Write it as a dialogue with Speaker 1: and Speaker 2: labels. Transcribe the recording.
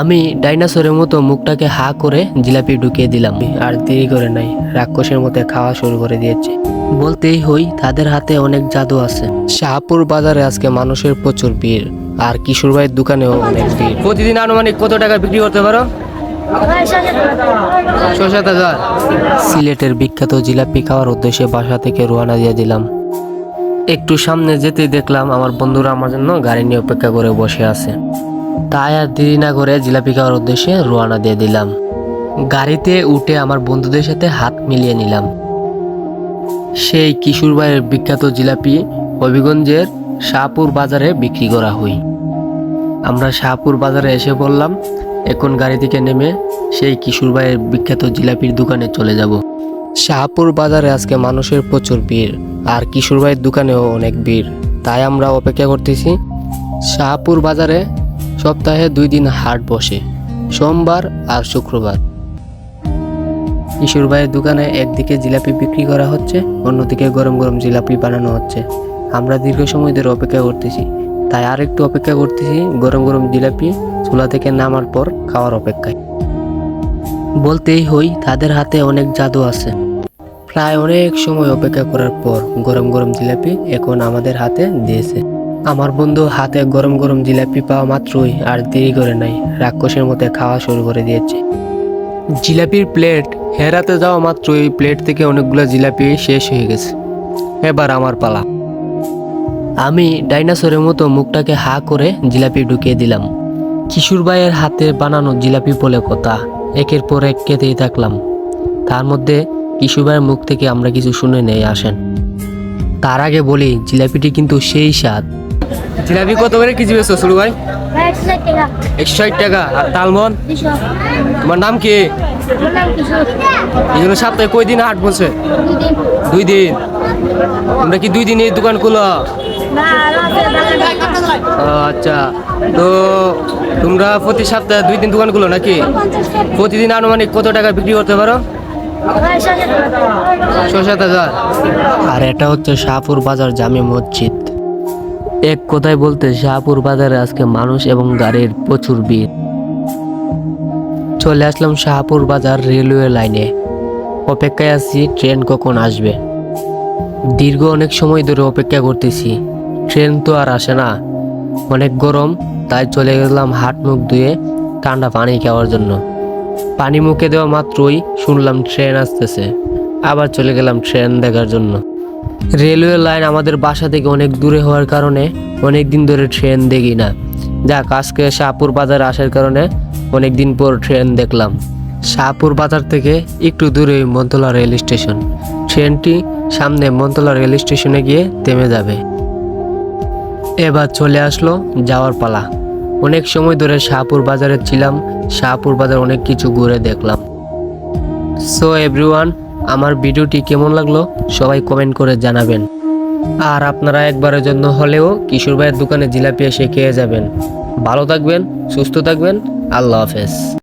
Speaker 1: আমি ডাইনোসরের মতো মুখটাকে হা করে জিলাপি ঢুকিয়ে দিলাম। আর দেরি করে নাই, রাক্ষসের মতো খাওয়া শুরু করে দিয়েছে। বলতেই হই, তাদের হাতে অনেক জাদু আছে। শাহপুর বাজারে আজকে মানুষের প্রচুর ভিড়, আর কিশোর ভাইয়ের দোকানেও অনেক ভিড়। প্রতিদিন আনুমানিক কত টাকা বিক্রি করতে পারো? সিলেটের বিখ্যাত জিলাপি খাওয়ার উদ্দেশ্যে বাসা থেকে রোয়ানা দিয়ে দিলাম। একটু সামনে যেতেই দেখলাম, আমার বন্ধুরা আমার জন্য গাড়ি নিয়ে অপেক্ষা করে বসে আছে। তাই আর দেরি না করে জিলাপি খাওয়ার উদ্দেশ্যে রওনা দিয়ে দিলাম। গাড়িতে উঠে আমার বন্ধুদের সাথে হাত মিলিয়ে নিলাম। সেই কিশোর ভাইয়ের বিখ্যাত জিলাপি হবিগঞ্জের শাহপুর বাজারে বিক্রি করা হয়। আমরা শাহপুর বাজারে এসে বললাম এখন গাড়ি থেকে নেমে সেই কিশোর ভাইয়ের বিখ্যাত জিলাপির দোকানে চলে যাব। শাহপুর বাজারে আজকে মানুষের প্রচুর ভিড়, আর কিশোর ভাইয়ের দোকানেও অনেক ভিড়, তাই আমরা অপেক্ষা করতেছি। শাহপুর বাজারে সপ্তাহে দুই দিন হাট বসে, সোমবার আর শুক্রবার। কিশোর ভাইয়ের দোকানে একদিকে জিলাপি বিক্রি করা হচ্ছে, অন্যদিকে গরম গরম জিলাপি বানানো হচ্ছে। আমরা দীর্ঘ সময় ধরে অপেক্ষা করতেছি, তাই আর একটু অপেক্ষা করতেছি গরম গরম জিলাপি চুলা থেকে নামার পর খাওয়ার অপেক্ষায়। বলতেই হই, তাদের হাতে অনেক জাদু আছে। প্রায় অনেক সময় অপেক্ষা করার পর গরম গরম জিলাপি এখন আমাদের হাতে দিয়েছে। আমার বন্ধু হাতে গরম গরম জিলাপি পাওয়া মাত্রই আর দেরি করে নাই। রাক্ষসের মতো খাওয়া শুরু করে দিয়েছে। জিলাপির প্লেট হেরাতে যাওয়া মাত্রই প্লেট থেকে অনেকগুলো জিলাপি শেষ হয়ে গেছে। এবার আমার পালা। আমি ডাইনোসরের মতো মুখটাকে হা করে জিলাপি ঢুকিয়ে দিলাম। কিশোর ভাইয়ের হাতে বানানো জিলাপি বলে কথা। একের পর এক খেতেই থাকলাম। তার মধ্যে কিশোর ভাইয়ের মুখ থেকে আমরা কিছু শুনে নেই, আসেন। তার আগে বলি, জিলাপিটি কিন্তু সেই স্বাদ। জিলাপি কত করে কেজি বেছো শুরু ভাই? একশো ষাট টাকা। আর তালমন? তোমার নাম কি? জন্য সপ্তাহে কই দিন হাট বলছে দুই দিন। তোমরা কি দুই দিন এই দোকান খুলো? আচ্ছা। তো তোমরা প্রতি সপ্তাহে দুই দিন দোকান খুলো নাকি? প্রতিদিন আনুমানিক কত টাকা বিক্রি করতে পারো? ছয় সাত হাজার। আর, এটা হচ্ছে শাহপুর বাজার জামে মসজিদ। এক কথায় বলতে শাহপুর বাজারে আজকে মানুষ এবং গাড়ির প্রচুর ভিড়। চলে আসলাম শাহপুর বাজার রেলওয়ে লাইনে। অপেক্ষায় আছি, ট্রেন কখন আসবে? দীর্ঘ অনেক সময় ধরে অপেক্ষা করতেছি। ট্রেন তো আর আসে না। অনেক গরম, তাই চলে গেলাম হাট মুখ ধুয়ে ঠান্ডা পানি খাওয়ার জন্য। পানি মুখে দেওয়া মাত্রই শুনলাম ট্রেন আসতেছে। আবার চলে গেলাম ট্রেন দেখার জন্য। রেলওয়ে লাইন আমাদের বাসা থেকে অনেক দূরে হওয়ার কারণে অনেক দিন ধরে ট্রেন দেখি না। যাক, আজকে শাহপুর বাজার আসার কারণে অনেক দিন পর ট্রেন দেখলাম। শাহপুর বাজার থেকে একটু দূরে মন্তলা রেল স্টেশন। ট্রেনটি সামনে মন্তলা রেল স্টেশনে গিয়ে থেমে যাবে। এবার চলে আসলো যাওয়ার পালা। অনেক সময় ধরে শাহপুর বাজারে ছিলাম, শাহপুর বাজার অনেক কিছু ঘুরে দেখলাম। সো এভরিওয়ান আমার ভিডিওটি কেমন লাগল সবাই কমেন্ট করে জানাবেন। আর আপনারা একবারের জন্য হলেও কিশোর ভাইয়ের দোকানে জিলাপি এসে খেয়ে যাবেন। ভালো থাকবেন, সুস্থ থাকবেন, আল্লাহ হাফেজ।